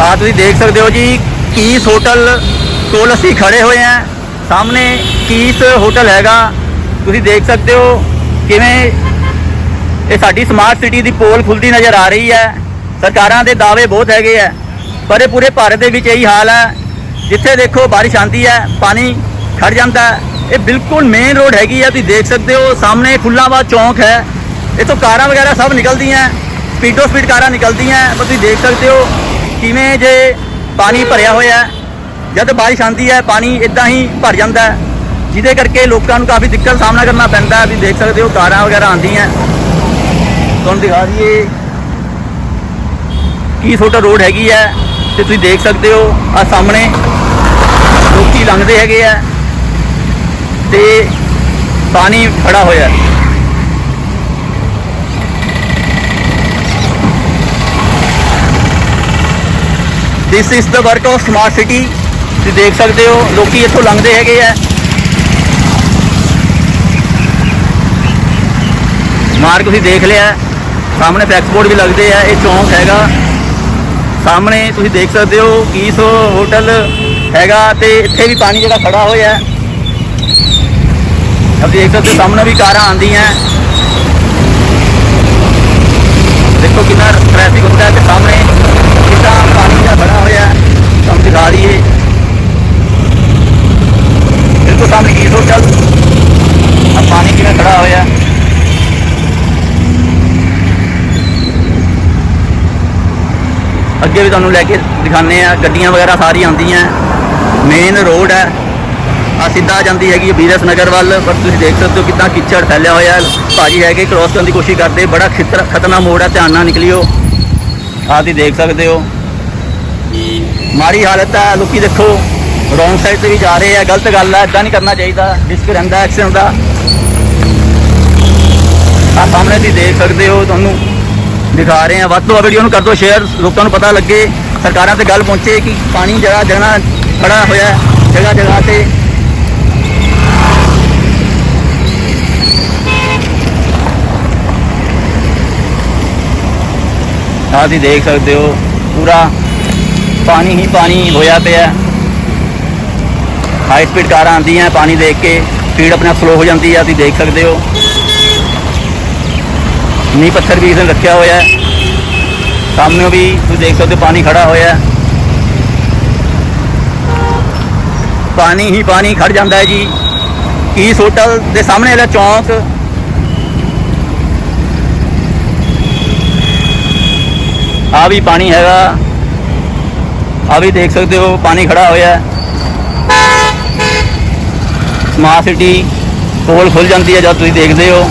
ਆ ਤੁਸੀਂ ਦੇਖ ਸਕਦੇ ਹੋ ਜੀ, ਕੀਸ ਹੋਟਲ ਕੋਲ ਅਸੀਂ ਖੜੇ ਹੋਏ ਆ ਸਾਹਮਣੇ ਕੀਸ ਹੋਟਲ ਹੈਗਾ। ਤੁਸੀਂ ਦੇਖ ਸਕਦੇ ਹੋ ਕਿਵੇਂ ਇਹ ਸਾਡੀ ਸਮਾਰਟ ਸਿਟੀ ਦੀ ਪੋਲ ਖੁੱਲਦੀ ਨਜ਼ਰ ਆ ਰਹੀ ਹੈ। ਸਰਕਾਰਾਂ ਦੇ ਦਾਅਵੇ ਬਹੁਤ ਹੈਗੇ ਆ, ਪਰ ਇਹ ਪੂਰੇ ਭਾਰਤ ਦੇ ਵਿੱਚ ਇਹੀ ਹਾਲ ਹੈ, ਜਿੱਥੇ ਦੇਖੋ ਬਾਰਿਸ਼ ਆਂਦੀ ਹੈ, ਪਾਣੀ ਖੜ ਜਾਂਦਾ ਇਹ ਬਿਲਕੁਲ ਮੇਨ ਰੋਡ ਹੈਗੀ ਹੈ ਤੁਸੀਂ ਦੇਖ ਸਕਦੇ ਹੋ, ਸਾਹਮਣੇ ਫੁੱਲਾਂਬਾਦ ਚੌਂਕ ਹੈ। ਇੱਥੋਂ ਕਾਰਾਂ ਵਗੈਰਾ ਸਭ ਨਿਕਲਦੀਆਂ ਸਪੀਡੋ ਸਪੀਡ ਕਾਰਾਂ ਨਿਕਲਦੀਆਂ, ਪਰ ਤੁਸੀਂ ਦੇਖ ਸਕਦੇ ਹੋ ਕਿਵੇਂ ਜੇ ਪਾਣੀ ਭਰਿਆ ਹੋਇਆ ਜਦ ਬਾਰਿਸ਼ ਆਂਦੀ ਹੈ, ਪਾਣੀ ਇਦਾਂ ਹੀ ਭਰ ਜਾਂਦਾ ਹੈ। ਜਿਹਦੇ ਕਰਕੇ ਲੋਕਾਂ ਨੂੰ ਕਾਫੀ ਦਿੱਕਤ ਦਾ ਸਾਹਮਣਾ ਕਰਨਾ ਪੈਂਦਾ ਹੈ। ਵੀ ਦੇਖ ਸਕਦੇ ਹੋ, ਕਾਰਾਂ ਵਗੈਰਾ ਆਂਦੀਆਂ ਤੁਹਾਨੂੰ ਦਿਖਾ ਦਈਏ ਕੀ ਛੋਟਾ ਰੋਡ ਹੈਗੀ ਹੈ ਤੇ ਤੁਸੀਂ ਦੇਖ ਸਕਦੇ ਹੋ ਆ ਸਾਹਮਣੇ ਲੋਕੀ ਲੰਘਦੇ ਹੈਗੇ ਆ ਤੇ ਪਾਣੀ ਖੜਾ ਹੋਇਆ ਹੈ। This is the work of smart city ਤੁਸੀਂ ਦੇਖ ਸਕਦੇ ਹੋ, ਲੋਕੀ ਇੱਥੋਂ ਲੰਘਦੇ ਹੈਗੇ ਆ। ਮਾਰਗ ਤੁਸੀਂ ਦੇਖ ਲਿਆ, ਸਾਹਮਣੇ ਫਲੈਕਸ ਬੋਰਡ ਵੀ ਲੱਗਦੇ ਆ, ਇਹ ਚੌਂਕ ਹੈਗਾ। ਸਾਹਮਣੇ ਤੁਸੀਂ ਦੇਖ ਸਕਦੇ ਹੋ ਕੀਸ ਹੋਟਲ ਹੈਗਾ ਤੇ ਇੱਥੇ ਵੀ ਪਾਣੀ ਜਿਹੜਾ ਖੜਾ ਹੋਇਆ। ਹੈ ਆਪ ਦੇਖ ਸਕਦੇ ਹੋ, ਸਾਹਮਣੇ ਵੀ ਕਾਰਾਂ ਆਉਂਦੀਆਂ। ਦੇਖੋ ਕਿੰਨਾ ਟ੍ਰੈਫਿਕ ਹੁੰਦਾ ਹੈ ਤੇ ਸਾਹਮਣੇ ਕਿੰਨਾ ਪਾਣੀ ਦਾ ਖੜਾ ਹੋਇਆ ਹੈ ਤੁਹਾਨੂੰ ਦਿਖਾ ਦਈਏ ਬਿਲਕੁਲ ਸਾਹਮਣੇ ਕੀਸ ਹੋਟਲ ਆ ਪਾਣੀ ਹੋਇਆ। ਅੱਗੇ ਵੀ ਤੁਹਾਨੂੰ ਲੈ ਕੇ ਦਿਖਾਣੇ ਆ ਗੱਡੀਆਂ ਵਗੈਰਾ ਸਾਰੀਆਂ ਆਉਂਦੀਆਂ। ਮੇਨ ਰੋਡ ਹੈ। ਆ ਸਿੱਧਾ ਜਾਂਦੀ ਹੈਗੀ ਬੀਰਸ ਨਗਰ ਵੱਲ, ਪਰ ਤੁਸੀਂ ਦੇਖ ਸਕਦੇ ਹੋ ਕਿੰਨਾ ਕਿਚੜ ਫੈਲਿਆ ਹੋਇਆ ਹੈ। ਭਾਜੀ ਹੈਗੇ ਕ੍ਰੋਸ ਕਰਨ ਦੀ ਕੋਸ਼ਿਸ਼ ਕਰਦੇ, ਬੜਾ ਖਿਤਰ ਖਤਰਨਾਕ ਮੋੜ ਹੈ, ਧਿਆਨ ਨਾਲ ਨਿਕਲਿਓ। ਆਹ ਤੁਸੀਂ ਦੇਖ ਸਕਦੇ ਹੋ। ਮਾੜੀ ਹਾਲਤ ਹੈ, ਲੋਕੀ ਦੇਖੋ। ਰੋਂਗ ਸਾਈਡ ਤੇ ਵੀ ਜਾ ਰਹੇ ਆ, ਗਲਤ ਗੱਲ ਹੈ ਇਦਾਂ ਨਹੀਂ ਕਰਨਾ ਚਾਹੀਦਾ। ਰਿਸਕ ਰਹਿੰਦਾ ਐਕਸੀਡੈਂਟ ਦਾ। ਆ ਸਾਹਮਣੇ ਤੁਸੀਂ ਦੇਖ ਸਕਦੇ ਹੋ, ਤੁਹਾਨੂੰ ਦਿਖਾ ਰਹੇ ਆ ਵੱਧ ਤੋਂ ਵੱਧ ਵੀਡੀਓ ਨੂੰ ਕਰ ਦਿਓ ਸ਼ੇਅਰ ਲੋਕਾਂ ਨੂੰ ਪਤਾ ਲੱਗੇ, ਸਰਕਾਰਾਂ ਤੇ ਗੱਲ ਪਹੁੰਚੇ ਕਿ ਪਾਣੀ ਜਗ੍ਹਾ ਜਗ੍ਹਾ ਖੜਾ ਹੋਇਆ ਜਗ੍ਹਾ ਜਗ੍ਹਾ ਤੇ। ਆਹ ਤੁਸੀਂ ਦੇਖ ਸਕਦੇ ਹੋ, ਪੂਰਾ ਪਾਣੀ ਹੀ ਪਾਣੀ ਹੋਇਆ ਪਿਆ ਹਾਈ ਸਪੀਡ ਕਾਰਾਂ ਆਉਂਦੀਆਂ, ਪਾਣੀ ਦੇਖ ਕੇ ਸਪੀਡ ਆਪਣਾ ਸਲੋ ਹੋ ਜਾਂਦੀ ਆ ਤੁਸੀਂ ਦੇਖ ਸਕਦੇ ਹੋ। ਨੀ ਪੱਥਰ ਵੀ ਇਸ ਇਸਨੇ ਰੱਖਿਆ ਹੋਇਆ ਹੈ। ਸਾਹਮਣੇ ਵੀ ਤੁਸੀਂ ਦੇਖ ਸਕਦੇ ਹੋ ਪਾਣੀ ਖੜਾ ਹੋਇਆ ਹੈ। ਪਾਣੀ ਹੀ ਪਾਣੀ ਖੜ ਜਾਂਦਾ ਹੈ ਜੀ। ਕੀਸ ਹੋਟਲ ਦੇ ਸਾਹਮਣੇ ਵਾਲਾ ਚੌਂਕ। ਆ ਵੀ ਪਾਣੀ ਹੈਗਾ। ਆ ਵੀ ਦੇਖ ਸਕਦੇ ਹੋ, ਪਾਣੀ ਖੜਾ ਹੋਇਆ ਹੈ। ਸਮਾਰਟ ਸਿਟੀ ਕੋਲ ਖੁੱਲ ਜਾਂਦੀ ਹੈ ਜਦ ਤੁਸੀਂ ਦੇਖਦੇ ਹੋ।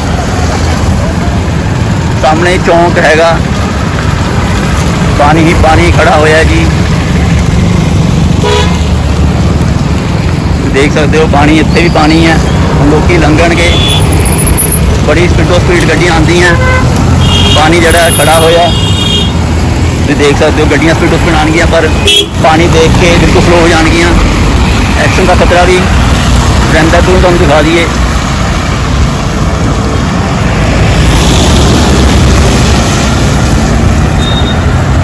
ਸਾਹਮਣੇ ਚੌਂਕ ਹੈਗਾ। ਪਾਣੀ ਹੀ ਪਾਣੀ ਖੜਾ ਹੋਇਆ ਜੀ। ਤੁਸੀਂ ਦੇਖ ਸਕਦੇ ਹੋ, ਪਾਣੀ ਇੱਥੇ ਵੀ ਪਾਣੀ ਹੈ। ਹੁਣ ਲੋਕੀ ਲੰਘਣਗੇ। ਬੜੀ ਸਪੀਡੋ ਸਪੀਡ ਗੱਡੀਆਂ ਆਉਂਦੀਆਂ। ਪਾਣੀ ਜਿਹੜਾ ਹੈ ਖੜਾ ਹੋਇਆ ਤੁਸੀਂ ਦੇਖ ਸਕਦੇ ਹੋ, ਗੱਡੀਆਂ ਸਪੀਡੋ ਸਪੀਡ ਆਉਣਗੀਆਂ, ਪਰ ਪਾਣੀ ਦੇਖ ਕੇ ਬਿਲਕੁਲ ਫਲੋ ਹੋ ਜਾਣਗੀਆਂ। ਐਕਸ਼ਨ ਦਾ ਖਤਰਾ ਵੀ ਰਹਿੰਦਾ, ਤੋਂ ਤੁਹਾਨੂੰ ਦਿਖਾ ਦਈਏ।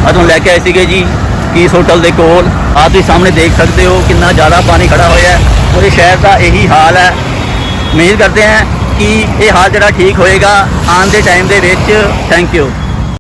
ਆ ਤੁਹਾਨੂੰ ਲੈ ਕੇ ਆਏ ਸੀਗੇ ਜੀ। ਕੀਸ ਹੋਟਲ ਦੇ ਕੋਲ? ਆ ਤੁਸੀਂ ਸਾਹਮਣੇ ਦੇਖ ਸਕਦੇ ਹੋ ਕਿੰਨਾ ਜ਼ਿਆਦਾ ਪਾਣੀ ਖੜਾ ਹੋਇਆ ਹੈ। ਪੂਰੇ ਸ਼ਹਿਰ ਦਾ ਇਹੀ ਹਾਲ ਹੈ। ਉਮੀਦ ਕਰਦੇ ਹਾਂ ਕਿ ਇਹ ਹਾਲ ਜਿਹੜਾ ਠੀਕ ਹੋਏਗਾ। ਆਉਣ ਦੇ ਟਾਈਮ ਦੇ ਵਿੱਚ ਥੈਂਕ ਯੂ